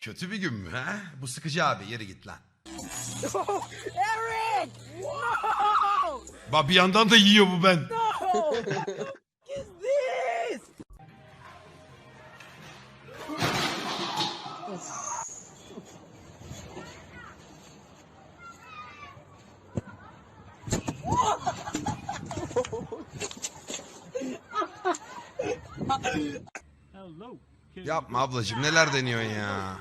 Kötü bir gün mü ha? Bu sıkıcı abi yere git lan. Eric! No! Bak bir yandan da yiyor bu ben. No! Is this? Yapma ablacığım neler deniyorsun ya.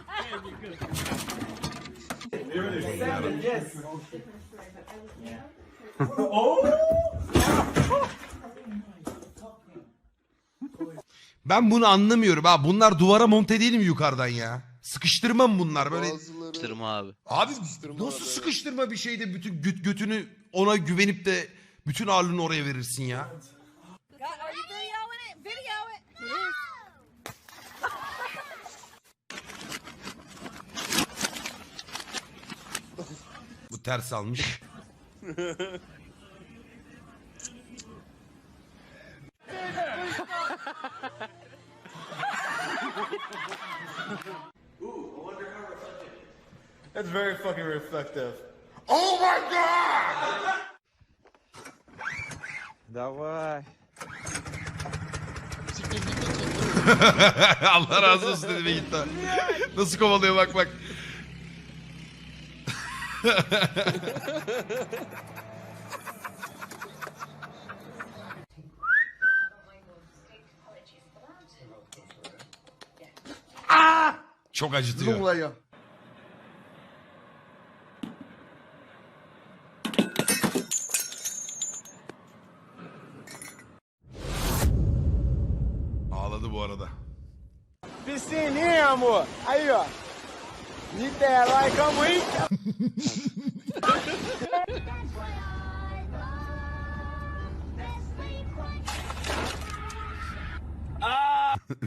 Ben bunu anlamıyorum ha. Bunlar duvara monte değil mi yukarıdan ya? Sıkıştırma mı bunlar böyle? Bazıları Tırma abi. Abi Sıkıştırma nasıl evet. sıkıştırma bir şeyde bütün göt, götünü ona güvenip de bütün ağırlığını oraya verirsin ya. Bu ters almış. That's very fucking reflective. Давай. siktir git de çekiyor. Allah razı olsun dedi ve gitti. Nasıl kovalıyor bak bak. Çok acıtıyor. Zumlaya. Need that like a week.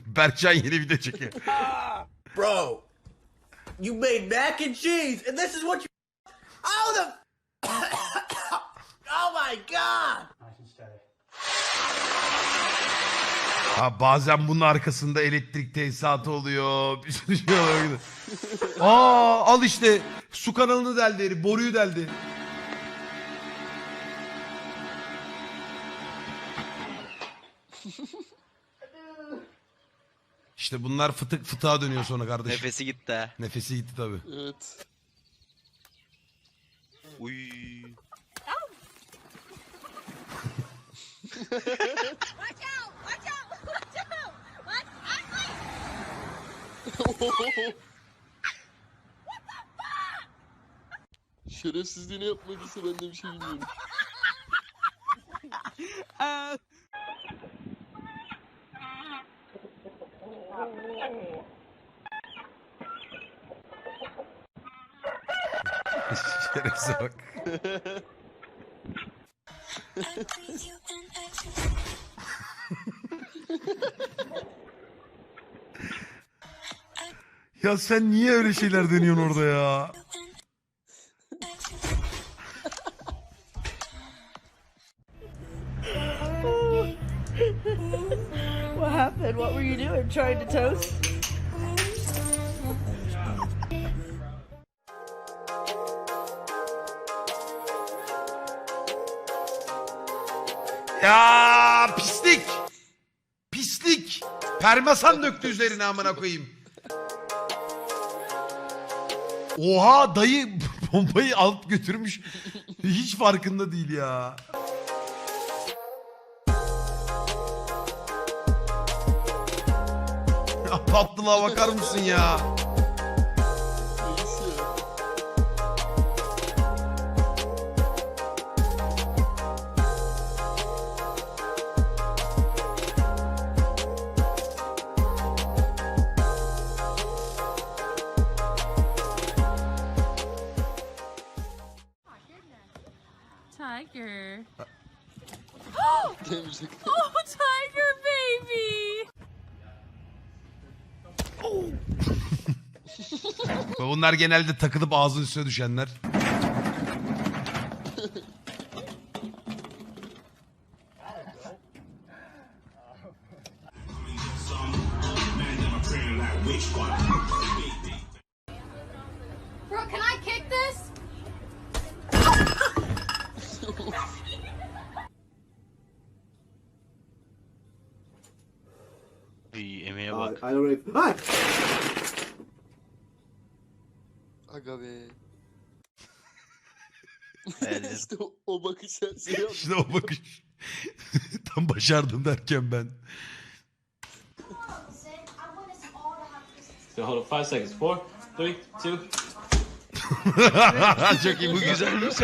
Berkcan yeni video çekiyor. Bro, you made mac and cheese, and this is what you. Oh the. oh my god! Ha bazen bunun arkasında elektrik tesisatı oluyor. Bir sürü şey oluyor. Aa al işte su kanalını deldi herif, boruyu deldi. İşte bunlar fıtık fıtığa dönüyor sonra kardeşim. Nefesi gitti ha. Nefesi gitti tabii. Evet. Uy. Out! Watch out! Şerefsizliğini yapmadıysa ben de bir şey bilmiyorum. Şerefsize bak. Ya sen niye öyle şeyler deniyorsun orada ya? What happened? What were you doing? Trying to toast? Ya pislik. Pislik. Permasan döktü üzerine amına koyayım. Oha dayı bombayı alıp götürmüş. Hiç farkında değil ya. Tatlılığa bakar mısın ya? Demeyecek. Oh, tiger baby. Bunlar genelde takılıp ağzının üstüne düşenler. I don't really. Hi! Aga be. işte o, o bakış her şeyi yaptı. İşte o bakış. Tam başardım derken ben. So hold up five seconds. Four, three, two. Çok iyi bu güzelmiş.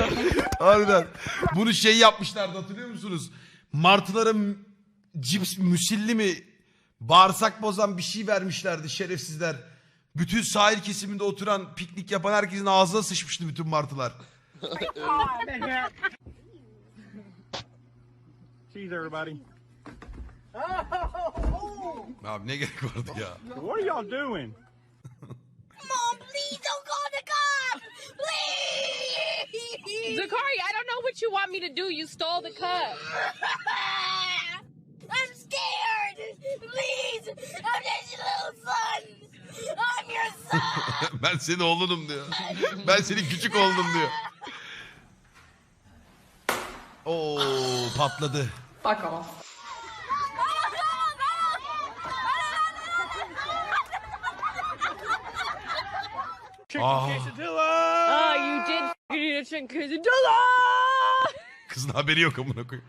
Harbiden. Bunu şey yapmışlardı hatırlıyor musunuz? Martılara m- cips müsilli mi bağırsak bozan bir şey vermişlerdi şerefsizler. Bütün sahil kesiminde oturan piknik yapan herkesin ağzına sıçmıştı bütün martılar. Cheese, everybody. Abi ne gerek vardı ya? What are y'all doing? Mom, please don't call the cops! Please! Zakari, I don't know what you want me to do. You stole the cup. I'm scared! Please! I'm just your little son! I'm your son! ben senin oğlunum diyor. Ben senin küçük oğlunum diyor. Oo patladı. Off. Chicken Ah. Oh, you did f***ing eat a chicken quesadilla! Kızın haberi yok amına koyayım.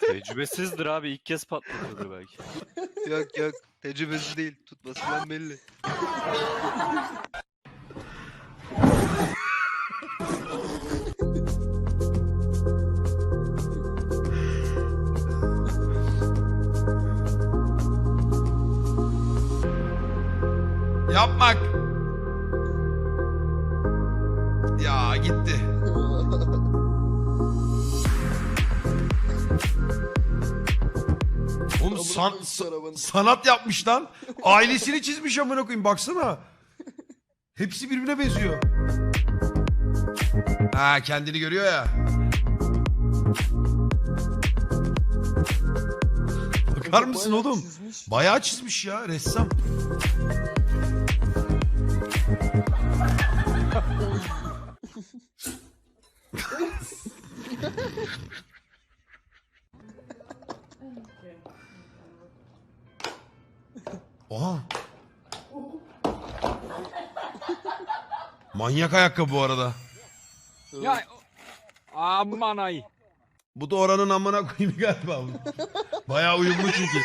Tecrübesizdir abi ilk kez patlatıyordur belki. Yok yok tecrübesiz değil tutmasından belli. Yapmak. Ya gitti. San- arabanın. sanat yapmış lan. Ailesini çizmiş amına koyayım baksana. Hepsi birbirine benziyor. Ha kendini görüyor ya. Bakar mısın Bayağı oğlum? çizmiş. Bayağı çizmiş ya ressam. Oha. Manyak ayakkabı bu arada. Ya aman ay. Bu da oranın amına koyayım galiba. Bayağı uyumlu çünkü.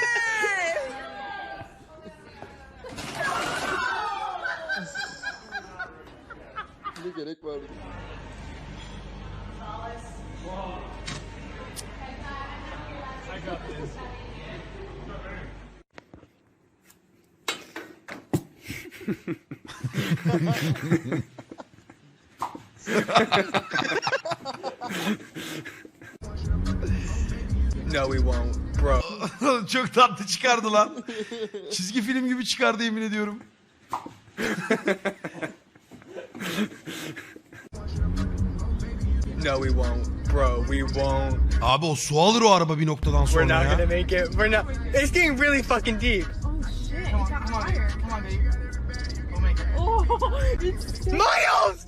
Ne gerek vardı? No we won't bro. Çok tatlı çıkardı lan. Çizgi film gibi çıkardı yemin ediyorum. No we won't bro we won't. Abi o su alır o araba bir noktadan We're sonra not ya. gonna make it. We're not. It's getting really fucking deep. Miles.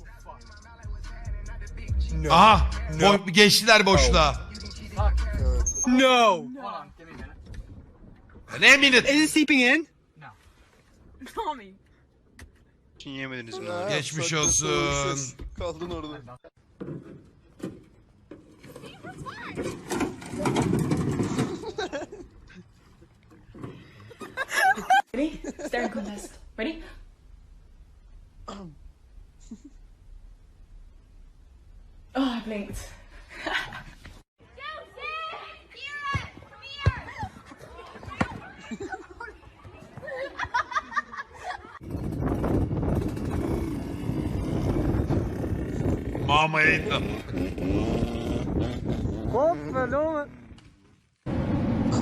No. Aha No. boy- geçtiler boşluğa. No. Ne minute? Is it seeping in? Tommy. Yemediniz mi? Geçmiş olsun. Kaldın orada. Ready? Staring contest. Ready? Oh, I blinked. Mama eğitim.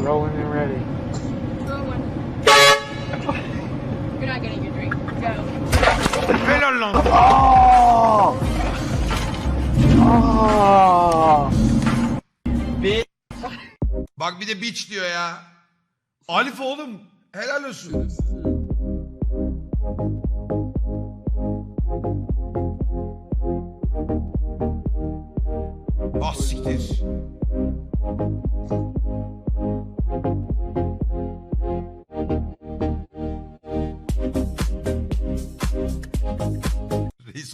Rolling and ready. Lan. Bak bir de bitch diyor ya. Alif oğlum helal olsun. Ah siktir.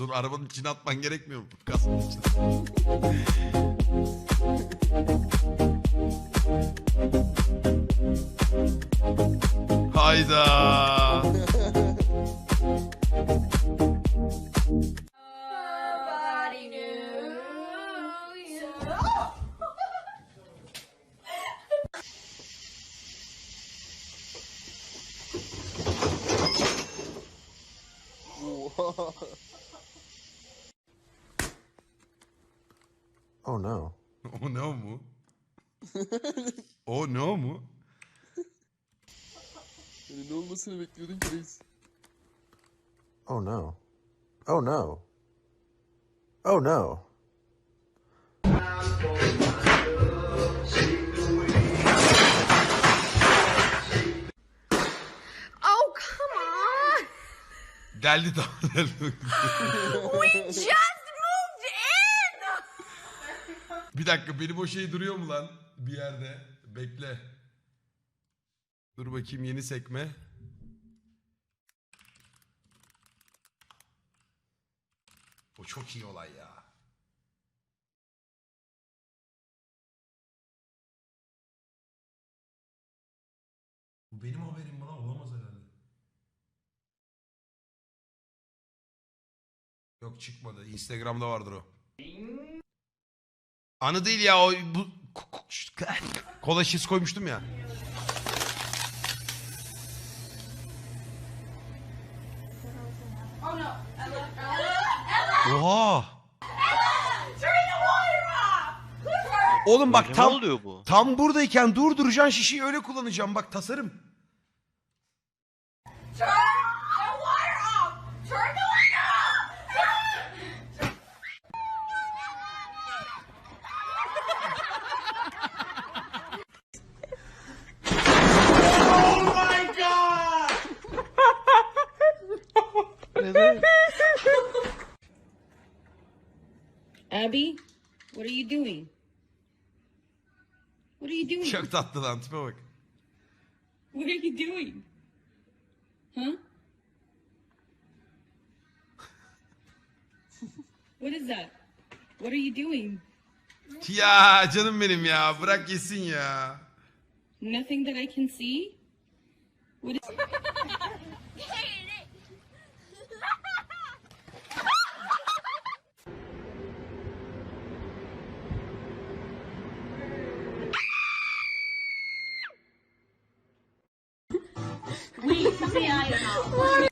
Onu arabanın içine atman gerekmiyor mu? Kasın içine. Oh no. O ne o mu? o ne o mu? Yani ne olmasını bekliyordun ki reis? Oh no. Oh no. Oh no. Oh, come on. Deldi tamam deldi. We just moved in. Bir dakika benim o şey duruyor mu lan bir yerde? Bekle. Dur bakayım yeni sekme. O çok iyi olay ya. Bu benim haberim lan? Olamaz herhalde. Yok çıkmadı. Instagram'da vardır o. Anı değil ya o bu kola şişesi koymuştum ya. Oha. Oğlum bak tam oluyor bu? tam buradayken durduracaksın şişeyi öyle kullanacağım bak tasarım. Abby, what are you doing? What are you doing? Çok tatlı lan tipe bak. What are you doing? Huh? what is that? What are you doing? Ya canım benim ya bırak yesin ya. Nothing that I can see? What is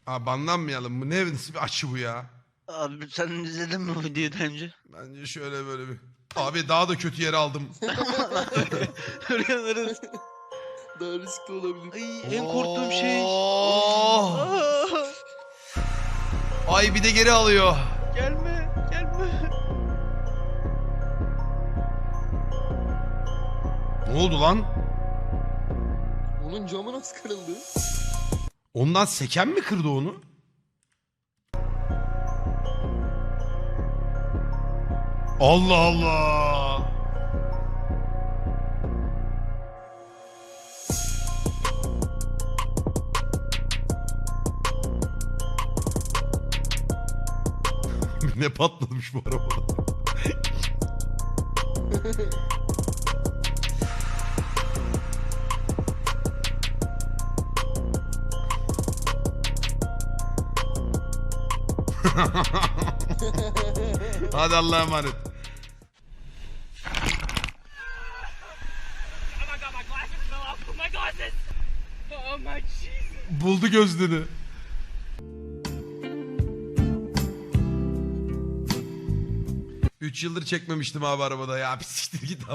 Aa banlanmayalım bu ne nasıl bir açı bu ya. Abi sen izledin mi o videoyu daha önce? Bence şöyle böyle bir. Abi daha da kötü yere aldım. Hırgınların. Daha riskli olabilir. Ay en korktuğum şey. Aa, Ay bir de geri alıyor. gelme gelme. Ne oldu lan? Onun camı nasıl kırıldı? Ondan seken mi kırdı onu? Allah Allah. ne patlamış bu arabada? Hadi Allah'a emanet. Buldu gözlüğünü. Üç yıldır çekmemiştim abi arabada ya. Bir siktir git Allah.